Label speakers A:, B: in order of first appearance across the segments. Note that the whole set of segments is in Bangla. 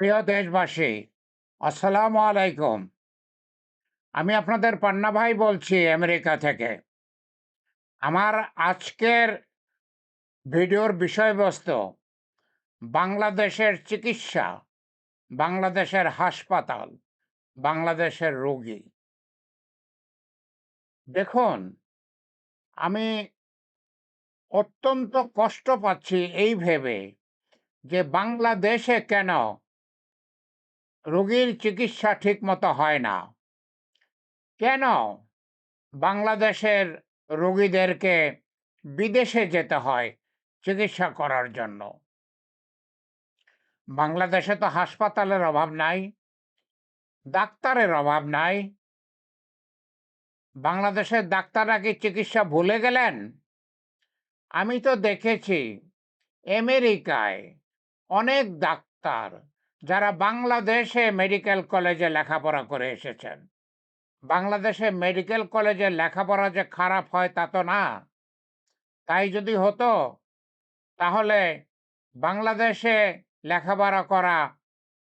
A: প্রিয় দেশবাসী, আসসালামু আলাইকুম। আমি আপনাদের পান্না ভাই বলছি আমেরিকা থেকে। আমার আজকের ভিডিওর বিষয়বস্তু, বাংলাদেশের চিকিৎসা, বাংলাদেশের হাসপাতাল, বাংলাদেশের রোগী। দেখুন, আমি অত্যন্ত কষ্ট পাচ্ছি এই ভেবে যে বাংলাদেশে কেন রোগীর চিকিৎসা ঠিকমতো হয় না। কেন? বাংলাদেশের রোগীদেরকে বিদেশে যেতে হয় চিকিৎসা করার জন্য। বাংলাদেশে তো হাসপাতালের অভাব নাই, ডাক্তারের অভাব নাই। বাংলাদেশের ডাক্তাররা কি চিকিৎসা ভুলে গেলেন? আমি তো দেখেছি, আমেরিকায় অনেক ডাক্তার যারা বাংলাদেশে মেডিকেল কলেজে লেখাপড়া করে এসেছেন। বাংলাদেশে মেডিকেল কলেজে লেখাপড়া যে খারাপ হয় তা তো না। তাই যদি হতো, তাহলে বাংলাদেশে লেখাপড়া করা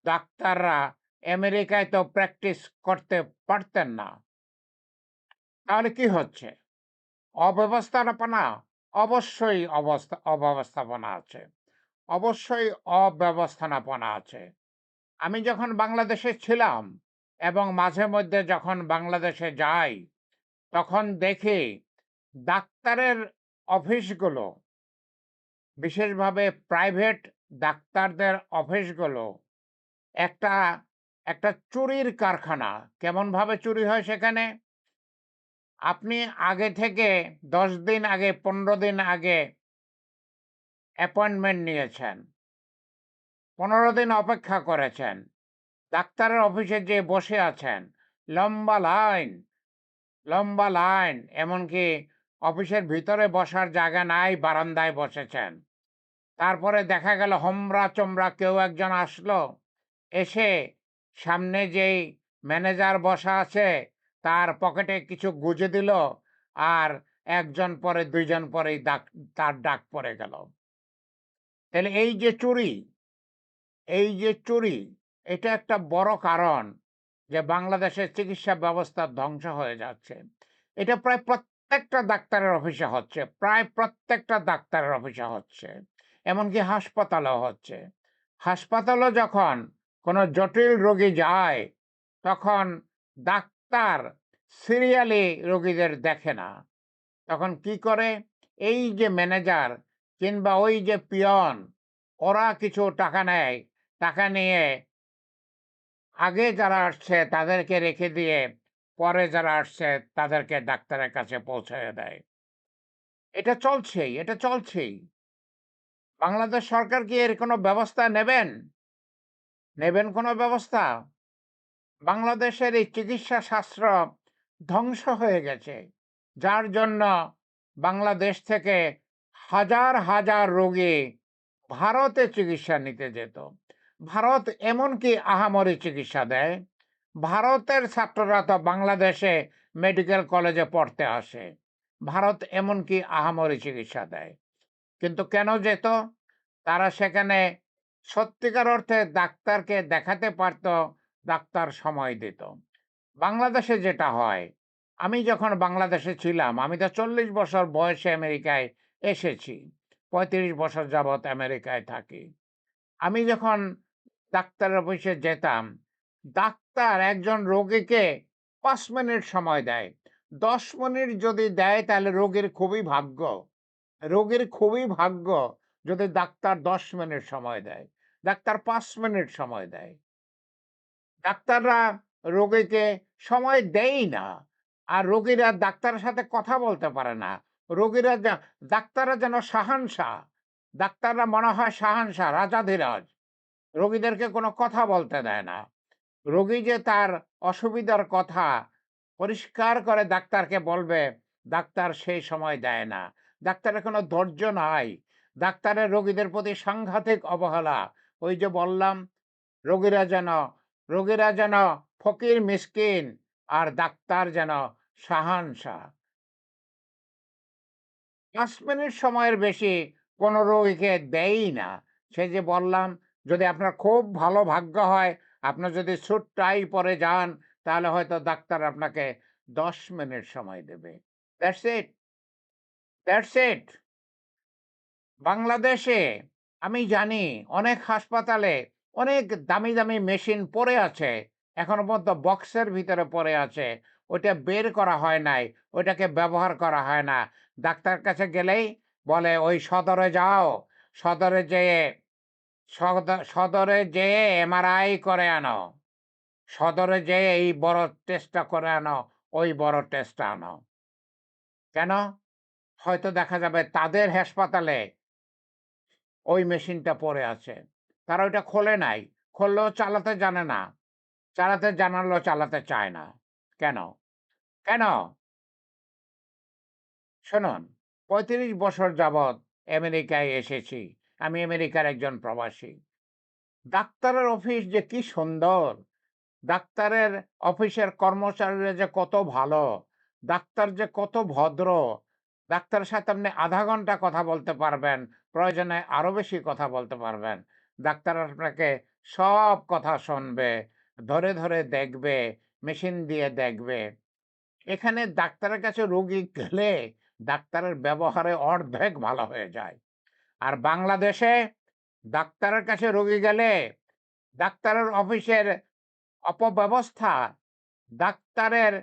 A: ডাক্তাররা আমেরিকায় তো প্র্যাকটিস করতে পারতেন না। তাহলে কি হচ্ছে? অব্যবস্থাপনা, অবশ্যই অবস্থা, অব্যবস্থাপনা আছে। অবশ্যই অব্যবস্থাপনা আছে। আমি যখন বাংলাদেশে ছিলাম এবং মাঝে মধ্যে যখন বাংলাদেশে যাই, তখন দেখি ডাক্তারের অফিসগুলো, বিশেষভাবে প্রাইভেট ডাক্তারদের অফিসগুলো, একটা একটা চুরির কারখানা। কেমনভাবে চুরি হয় সেখানে? আপনি আগে থেকে দশ দিন আগে, পনেরো দিন আগে অ্যাপয়েন্টমেন্ট নিয়েছেন। পনেরো দিন অপেক্ষা করেছেন। ডাক্তারের অফিসে যে বসে আছেন, লম্বা লাইন লম্বা লাইন, এমনকি অফিসের ভিতরে বসার জায়গা নাই, বারান্দায় বসেছেন। তারপরে দেখা গেল হোমরা চমড়া কেউ একজন আসলো, এসে সামনে যেই ম্যানেজার বসা আছে, তার পকেটে কিছু গুজে দিল আর একজন পরে দুইজন পরেই ডাক তার ডাক পড়ে গেল। তাহলে এই যে চুরি এই যে চুরি, এটা একটা বড় কারণ যে বাংলাদেশের চিকিৎসা ব্যবস্থা ধ্বংস হয়ে যাচ্ছে। এটা প্রায় প্রত্যেকটা ডাক্তারের অফিসে হচ্ছে, প্রায় প্রত্যেকটা ডাক্তারের অফিসে হচ্ছে, এমনকি হাসপাতালেও হচ্ছে। হাসপাতালও যখন কোনো জটিল রোগী যায়, তখন ডাক্তার সিরিয়ালি রোগীদের দেখে না। তখন কি করে? এই যে ম্যানেজার কিংবা ওই যে পিয়ন, ওরা কিছু টাকা নেয় টাকা নিয়ে আগে যারা আসছে তাদেরকে রেখে দিয়ে পরে যারা আসছে তাদেরকে ডাক্তারের কাছে পৌঁছে দেয়। এটা চলছেই এটা চলছেই। বাংলাদেশ সরকার কি এর কোনো ব্যবস্থা নেবেন? নেবেন কোনো ব্যবস্থা? বাংলাদেশের এই চিকিৎসা শাস্ত্র ধ্বংস হয়ে গেছে, যার জন্য বাংলাদেশ থেকে হাজার হাজার রোগী ভারতে চিকিৎসা নিতে যেত। ভারত এমনকি আহামরি চিকিৎসা দেয়। ভারতের ছাত্ররা তো বাংলাদেশে মেডিকেল কলেজে পড়তে আসে। ভারত এমনকি আহামরি চিকিৎসা দেয়। কিন্তু কেন যেত তারা সেখানে সত্যিকার অর্থে ডাক্তারকে দেখাতে পারত, ডাক্তার সময় দিত। বাংলাদেশে যেটা হয়, আমি যখন বাংলাদেশে ছিলাম, আমি তো চল্লিশ বছর বয়সে আমেরিকায় এসেছি, পঁয়ত্রিশ বছর যাবৎ আমেরিকায় থাকি। আমি যখন ডাক্তারের অফিসে যেতাম। ডাক্তার একজন রোগীকে পাঁচ মিনিট সময় দেয়। দশ মিনিট যদি দেয়, তাহলে রোগীর খুবই ভাগ্য। রোগীর খুবই ভাগ্য যদি ডাক্তার দশ মিনিট সময় দেয়। ডাক্তার পাঁচ মিনিট সময় দেয়। ডাক্তাররা রোগীকে সময় দেয়ই না। আর রোগীরা ডাক্তারের সাথে কথা বলতে পারে না। রোগীরা ডাক্তাররা যেন শাহানশাহ ডাক্তাররা মনে হয় শাহানশাহ রাজাধিরাজ। রোগীদেরকে কোনো কথা বলতে দেয় না। রোগী যে তার অসুবিধার কথা পরিষ্কার করে ডাক্তারকে বলবে, ডাক্তার সেই সময় দেয় না। ডাক্তারের কোনো ধৈর্য নাই। ডাক্তারের রোগীদের প্রতি সাংঘাতিক অবহেলা। ওই যে বললাম, রোগীরা যেন রোগীরা যেন ফকির, মিসকিন আর ডাক্তার যেন শাহানশাহ পাঁচ মিনিট সময়ের বেশি কোনো রোগীকে দেয়ই না। সে যে বললাম যদি আপনার খুব ভালো ভাগ্য হয়, আপনার যদি স্যুট টাই পরে যান, তাহলে হয়তো ডাক্তার আপনাকে ১০ মিনিট সময় দেবে। That's it. That's it. বাংলাদেশে আমি জানি অনেক হাসপাতালে অনেক দামি, দামি মেশিন পড়ে আছে। এখনও পর্যন্ত বক্সের ভিতরে পড়ে আছে। ওইটা বের করা হয় নাই। ওইটাকে ব্যবহার করা হয় না। ডাক্তারের কাছে গেলেই বলে, "ওই সদরে যাও। সদরে যেয়ে সদরে যেয়ে এমআরআই করে আনো। সদরে যেয়ে এই বড় টেস্টটা করে আনো, ওই বড় টেস্টটা আনো।" কেন? হয়তো দেখা যাবে তাদের হাসপাতালে ওই মেশিনটা পড়ে আছে। তারা ওইটা খোলে নাই। খুললেও চালাতে জানে না। চালাতে জানালেও চালাতে চায় না। কেন? কেন? শুনুন, ৩৫ বছর যাবৎ আমেরিকায় এসেছি। আমি আমেরিকার একজন প্রবাসী। ডাক্তারের অফিস যে কি সুন্দর! ডাক্তারের অফিসের কর্মচারীরা যে কত ভালো! ডাক্তার যে কত ভদ্র! ডাক্তারের সাথে আপনি আধা ঘণ্টা কথা বলতে পারবেন। প্রয়োজনে আরও বেশি কথা বলতে পারবেন। ডাক্তার আপনাকে সব কথা শুনবে, ধরে, ধরে দেখবে, মেশিন দিয়ে দেখবে। এখানে ডাক্তারের কাছে রোগী গেলে ডাক্তারের ব্যবহারে অর্ধেক ভালো হয়ে যায়। আর বাংলাদেশে ডাক্তারের কাছে রোগী গেলে ডাক্তারের অফিসের অপব্যবস্থা, ডাক্তারের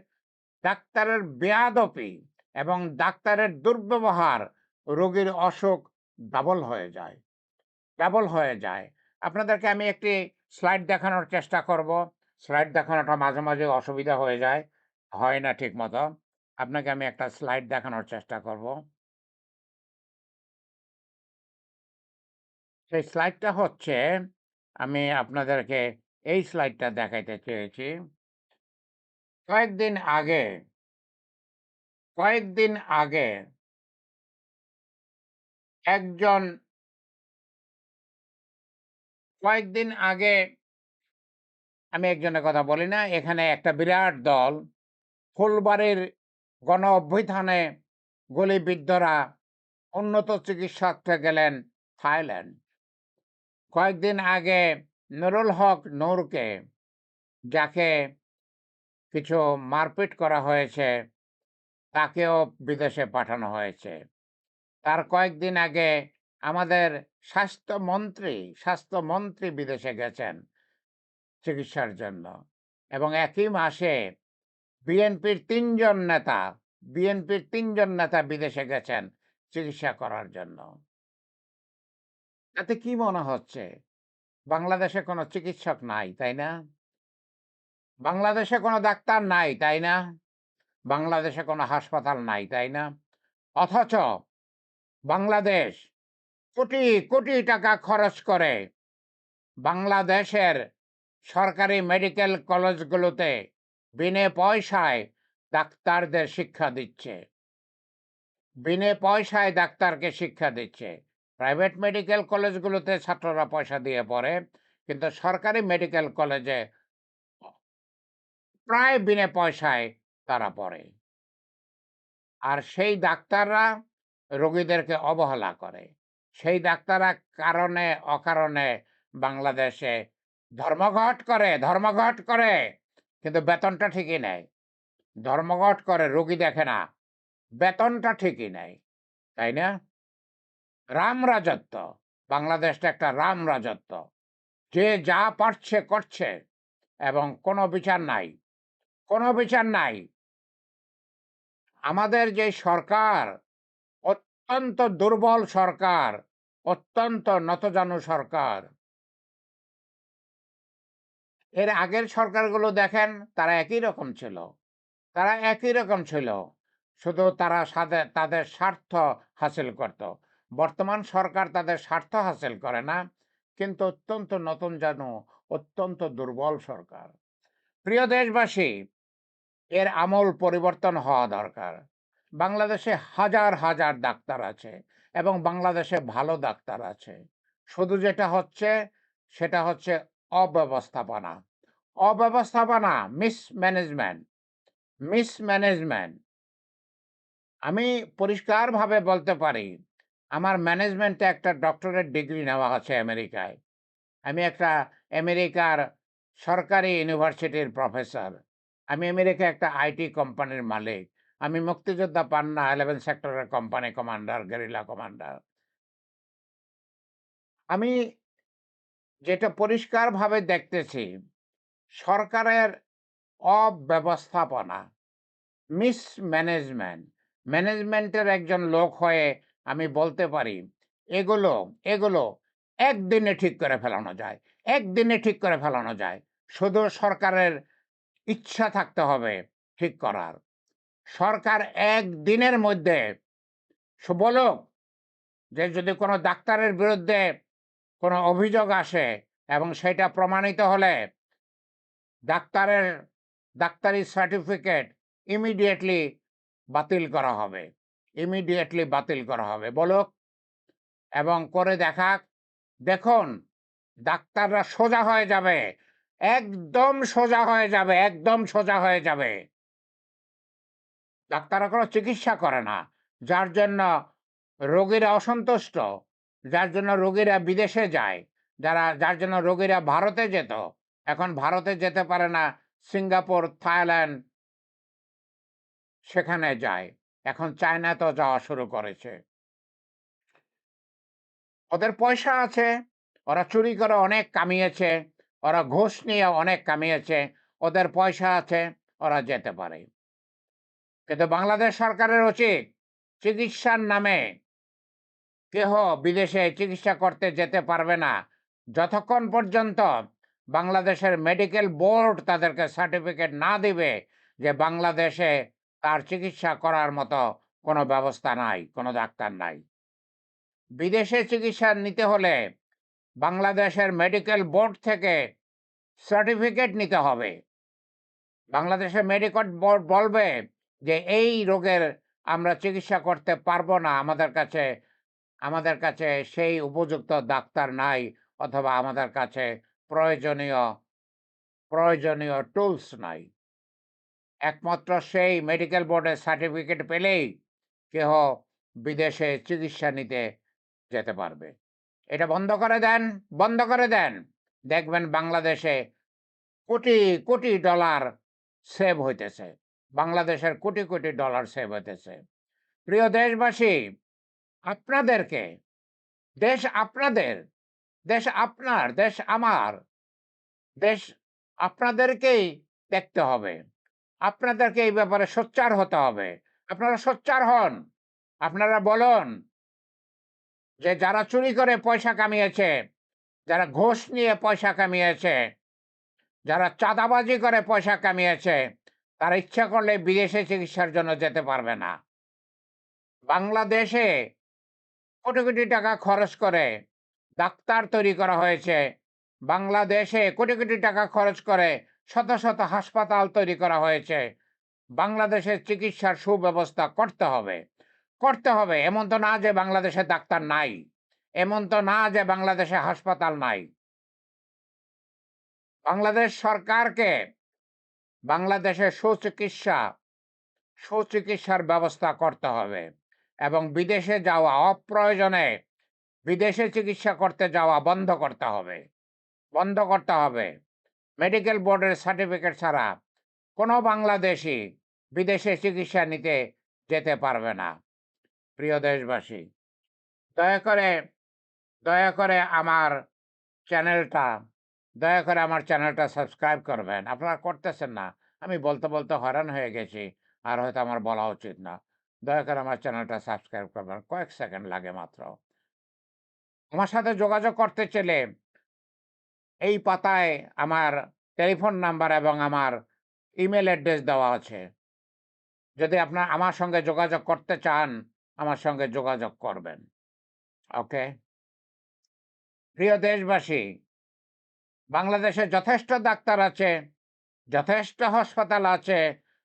A: ডাক্তারের বেয়াদপি এবং ডাক্তারের দুর্ব্যবহার রোগীর অসুখ ডাবল হয়ে যায়। ডাবল হয়ে যায়। আপনাদেরকে আমি একটি স্লাইড দেখানোর চেষ্টা করব। স্লাইড দেখানোটা মাঝে, মাঝে অসুবিধা হয়ে যায়। হয় না ঠিকমতো। আপনাকে আমি একটা স্লাইড দেখানোর চেষ্টা করব। সেই স্লাইডটা হচ্ছে, আমি আপনাদেরকে এই স্লাইডটা দেখাইতে চেয়েছি। কয়েকদিন আগে কয়েকদিন আগে একজন কয়েকদিন আগে আমি একজনের কথা বলি না। এখানে একটা বিরাট দল, ফুলবাড়ির গণ অভ্যুত্থানে গুলিবিদ্ধরা উন্নত চিকিৎসার্থে গেলেন থাইল্যান্ড। কয়েকদিন আগে নুরুল হক নূরকে যাকে কিছু মারপিট করা হয়েছে, তাকেও বিদেশে পাঠানো হয়েছে। তার কয়েকদিন আগে আমাদের স্বাস্থ্যমন্ত্রী স্বাস্থ্যমন্ত্রী বিদেশে গেছেন চিকিৎসার জন্য এবং একই মাসে বিএনপির তিনজন নেতা বিএনপির তিনজন নেতা বিদেশে গেছেন চিকিৎসা করার জন্য। তাতে কি মনে হচ্ছে? বাংলাদেশে কোনো চিকিৎসক নাই, তাই না? বাংলাদেশে কোনো ডাক্তার নাই, তাই না? বাংলাদেশে কোনো হাসপাতাল নাই, তাই না? অথচ বাংলাদেশ কোটি, কোটি টাকা খরচ করে বাংলাদেশের সরকারি মেডিকেল কলেজগুলোতে বিনে পয়সায় ডাক্তারদের শিক্ষা দিচ্ছে। বিনে পয়সায় ডাক্তারকে শিক্ষা দিচ্ছে। প্রাইভেট মেডিকেল কলেজগুলোতে ছাত্ররা পয়সা দিয়ে পড়ে। কিন্তু সরকারি মেডিকেল কলেজে প্রায় বিনে পয়সায় তারা পড়ে। আর সেই ডাক্তাররা রোগীদেরকে অবহেলা করে। সেই ডাক্তাররা কারণে অকারণে বাংলাদেশে ধর্মঘট করে, ধর্মঘট করে। কিন্তু বেতনটা ঠিকই নেয়। ধর্মঘট করে, রোগী দেখে না। বেতনটা ঠিকই নেয়। তাই না? রাম রাজত্ব। বাংলাদেশটা একটা রাম রাজত্ব। যে যা পারছে করছে এবং কোনো বিচার নাই। কোনো বিচার নাই। আমাদের যে সরকার অত্যন্ত দুর্বল সরকার, অত্যন্ত নতজানু সরকার। এর আগের সরকারগুলো দেখেন তারা একই রকম ছিল। তারা একই রকম ছিল। শুধু তারা তাদের স্বার্থ হাসিল করত। বর্তমান সরকার তাদের স্বার্থ হাসিল করে না। কিন্তু অত্যন্ত নতুন যেন অত্যন্ত দুর্বল সরকার। প্রিয় দেশবাসী, এর আমল পরিবর্তন হওয়া দরকার। বাংলাদেশে হাজার, হাজার ডাক্তার আছে এবং বাংলাদেশে ভালো ডাক্তার আছে। শুধু যেটা হচ্ছে সেটা হচ্ছে অব্যবস্থাপনা। অব্যবস্থাপনা, মিসম্যানেজমেন্ট, মিসম্যানেজমেন্ট। আমি পরিষ্কারভাবে বলতে পারি, আমার ম্যানেজমেন্টে একটা ডক্টরেট ডিগ্রি নেওয়া আছে আমেরিকায়। আমি একটা আমেরিকার সরকারি ইউনিভার্সিটির প্রফেসর। আমি আমেরিকায় একটা আইটি কোম্পানির মালিক। আমি মুক্তিযোদ্ধা পান্না 11 সেক্টরের কোম্পানি কমান্ডার, গেরিলা কমান্ডার। আমি যেটা পরিষ্কারভাবে দেখতেছি, সরকারের অব্যবস্থাপনা, মিসম্যানেজমেন্ট, ম্যানেজমেন্টের একজন লোক হয়ে আমি বলতে পারি, এগুলো, এগুলো একদিনে ঠিক করে ফেলানো যায়। একদিনে ঠিক করে ফেলানো যায়। শুধু সরকারের ইচ্ছা থাকতে হবে ঠিক করার। সরকার একদিনের মধ্যে সু বলুক যে যদি কোনো ডাক্তারের বিরুদ্ধে কোনো অভিযোগ আসে এবং সেটা প্রমাণিত হলে ডাক্তারের ডাক্তারি সার্টিফিকেট ইমিডিয়েটলি বাতিল করা হবে। ইমিডিয়েটলি বাতিল করা হবে। বলুক এবং করে দেখাক, দেখুন ডাক্তাররা সোজা হয়ে যাবে। একদম সোজা হয়ে যাবে, একদম সোজা হয়ে যাবে। ডাক্তাররা কোনো চিকিৎসা করে না। যার জন্য রোগীরা অসন্তুষ্ট, যার জন্য রোগীরা বিদেশে যায়, যারা যার জন্য রোগীরা ভারতে যেত, এখন ভারতে যেতে পারে না, সিঙ্গাপুর, থাইল্যান্ড সেখানে যায়। এখন চায়নাতেও যাওয়া শুরু করেছে। ওদের পয়সা আছে, ওরা চুরি করে অনেক কামিয়েছে, ওরা ঘুষ নিয়ে অনেক কামিয়েছে, ওদের পয়সা আছে, ওরা যেতে পারে। কিন্তু বাংলাদেশ সরকারের উচিত চিকিৎসার নামে কেহ বিদেশে চিকিৎসা করতে যেতে পারবে না। যতক্ষণ পর্যন্ত বাংলাদেশের মেডিকেল বোর্ড তাদেরকে সার্টিফিকেট না দিবে যে বাংলাদেশে তার চিকিৎসা করার মতো কোনো ব্যবস্থা নাই, কোনো ডাক্তার নাই। বিদেশে চিকিৎসা নিতে হলে বাংলাদেশের মেডিকেল বোর্ড থেকে সার্টিফিকেট নিতে হবে। বাংলাদেশের মেডিকেল বোর্ড বলবে যে এই রোগের আমরা চিকিৎসা করতে পারব না। আমাদের কাছে আমাদের কাছে সেই উপযুক্ত ডাক্তার নাই অথবা আমাদের কাছে প্রয়োজনীয় প্রয়োজনীয় টুলস নাই। একমাত্র সেই মেডিকেল বোর্ডের সার্টিফিকেট পেলেই কেহ বিদেশে চিকিৎসা নিতে যেতে পারবে। এটা বন্ধ করে দেন, বন্ধ করে দেন। দেখবেন বাংলাদেশে কোটি, কোটি ডলার সেভ হইতেছে। বাংলাদেশের কোটি, কোটি ডলার সেভ হইতেছে। প্রিয় দেশবাসী, আপনাদেরকে, দেশ আপনাদের, দেশ আপনার, দেশ আমার, দেশ আপনাদেরকেই দেখতে হবে। আপনাদেরকে এই ব্যাপারে সোচ্চার হতে হবে। আপনারা সোচ্চার হন। আপনারা বলুন যে যারা চুরি করে পয়সা কামিয়েছে, যারা ঘোষ নিয়ে পয়সা কামিয়েছে, যারা চাঁদাবাজি করে পয়সা কামিয়েছে, তারা ইচ্ছা করলে বিদেশে চিকিৎসার জন্য যেতে পারবে না। বাংলাদেশে কোটি, কোটি টাকা খরচ করে ডাক্তার তৈরি করা হয়েছে। বাংলাদেশে কোটি, কোটি টাকা খরচ করে শত, শত হাসপাতাল তৈরি করা হয়েছে। বাংলাদেশের চিকিৎসার সুব্যবস্থা করতে হবে। করতে হবে। এমন তো না যে বাংলাদেশে ডাক্তার নাই। এমন তো না যে বাংলাদেশে হাসপাতাল নাই। বাংলাদেশ সরকারকে বাংলাদেশে সুচিকিৎসা সুচিকিৎসার ব্যবস্থা করতে হবে এবং বিদেশে যাওয়া অপ্রয়োজনে বিদেশে চিকিৎসা করতে যাওয়া বন্ধ করতে হবে। বন্ধ করতে হবে। মেডিকেল বোর্ডের সার্টিফিকেট ছাড়া কোনো বাংলাদেশী বিদেশে চিকিৎসা নিতে যেতে পারবে না। প্রিয় দেশবাসী, দয়া করে দয়া করে আমার চ্যানেলটা দয়া করে আমার চ্যানেলটা সাবস্ক্রাইব করবেন। আপনারা করতেছেন না। আমি বলতে, বলতে হয়রান হয়ে গেছি। আর হয়তো আমার বলা উচিত না। দয়া করে আমার চ্যানেলটা সাবস্ক্রাইব করবেন। কয়েক সেকেন্ড লাগে মাত্র। আমার সাথে যোগাযোগ করতে চাইলে এই পাতায় আমার টেলিফোন নাম্বার এবং আমার ইমেল অ্যাড্রেস দেওয়া আছে। যদি আপনার আমার সঙ্গে যোগাযোগ করতে চান, আমার সঙ্গে যোগাযোগ করবেন। ওকে? প্রিয় দেশবাসী, বাংলাদেশে যথেষ্ট ডাক্তার আছে, যথেষ্ট হাসপাতাল আছে।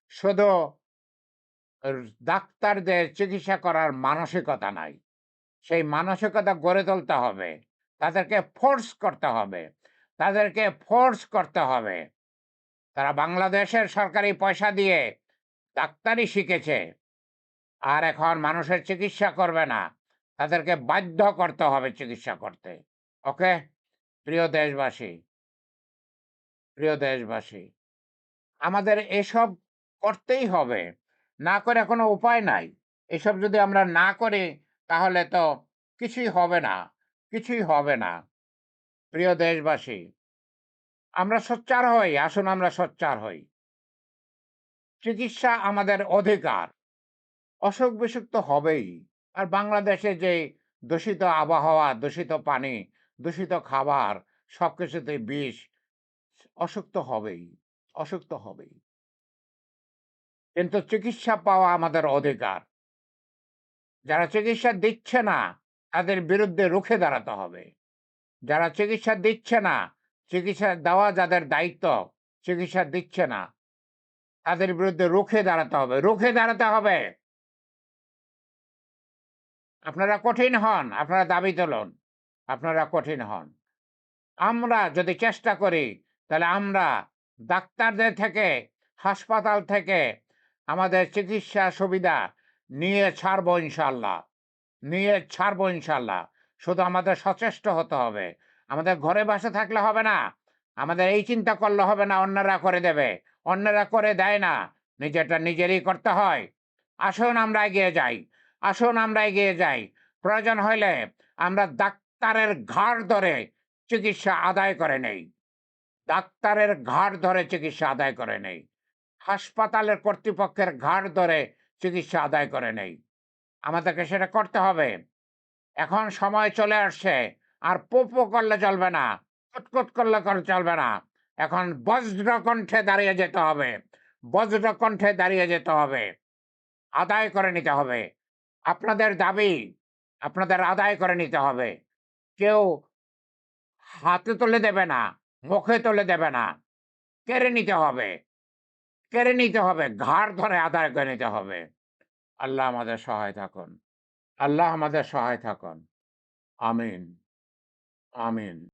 A: শুধু ডাক্তারদের চিকিৎসা করার মানসিকতা নাই। সেই মানসিকতা গড়ে তুলতে হবে। তাদেরকে ফোর্স করতে হবে। তাদেরকে ফোর্স করতে হবে। তারা বাংলাদেশের সরকারি পয়সা দিয়ে ডাক্তারি শিখেছে। আর এখন মানুষের চিকিৎসা করবে না। তাদেরকে বাধ্য করতে হবে চিকিৎসা করতে। ওকে? প্রিয় দেশবাসী প্রিয় দেশবাসী, আমাদের এসব করতেই হবে না করে কোনো উপায় নাই এসব যদি আমরা না করি, তাহলে তো কিছুই হবে না কিছুই হবে না প্রিয় দেশবাসী, আমরা সোচ্চার হই, আসুন আমরা সোচ্চার হই। চিকিৎসা আমাদের অধিকার, অসুখ বিসুখ তো হবেই। আর বাংলাদেশে যে দূষিত আবহাওয়া, দূষিত পানি, দূষিত খাবার সব কিছুতেই বিষ, অসুখ তো হবেই, অসুখ তো হবেই। কিন্তু চিকিৎসা পাওয়া আমাদের অধিকার। যারা চিকিৎসা দিচ্ছে না, তাদের বিরুদ্ধে রুখে দাঁড়াতে হবে। যারা চিকিৎসা দিচ্ছে না, চিকিৎসা দেওয়া যাদের দায়িত্ব, চিকিৎসা দিচ্ছে না, তাদের বিরুদ্ধে রুখে দাঁড়াতে হবে, রুখে দাঁড়াতে হবে। আপনারা কঠিন হন, আপনারা দাবি তুলুন, আপনারা কঠিন হন। আমরা যদি চেষ্টা করি, তাহলে আমরা ডাক্তারদের থেকে, হাসপাতাল থেকে আমাদের চিকিৎসা সুবিধা নিয়ে ছাড়বো ইনশাল্লাহ নিয়ে ছাড়বো ইনশাল্লাহ শুধু আমাদের সচেষ্ট হতে হবে। আমাদের ঘরে বাসে থাকলে হবে না। আমাদের এই চিন্তা করলে হবে না, অন্যরা করে দেবে। অন্যরা করে দেয় না। নিজেরটা নিজেরই করতে হয়। আসুন আমরা এগিয়ে যাই। আসুন আমরা এগিয়ে যাই। প্রয়োজন হলে আমরা ডাক্তারের ঘাড় ধরে চিকিৎসা আদায় করে নেই। ডাক্তারের ঘাড় ধরে চিকিৎসা আদায় করে নেই। হাসপাতালের কর্তৃপক্ষের ঘাড় ধরে চিকিৎসা আদায় করে নেই। আমাদেরকে সেটা করতে হবে। এখন সময় চলে আসছে। আর পোপো করলে চলবে না, কুটকুট করলে কর- চলবে না। এখন বজ্র কণ্ঠে দাঁড়িয়ে যেতে হবে বজ্র কণ্ঠে দাঁড়িয়ে যেতে হবে, আদায় করে নিতে হবে। আপনাদের দাবি আপনাদের আদায় করে নিতে হবে। কেউ হাতে তুলে দেবে না, মুখে তুলে দেবে না, কেড়ে নিতে হবে, কেড়ে নিতে হবে, ঘাড় ধরে আদায় করে নিতে হবে। আল্লাহ আমাদের সহায় থাকুন। আল্লাহ আমাদের সহায় থাকুন। আমিন। আমিন।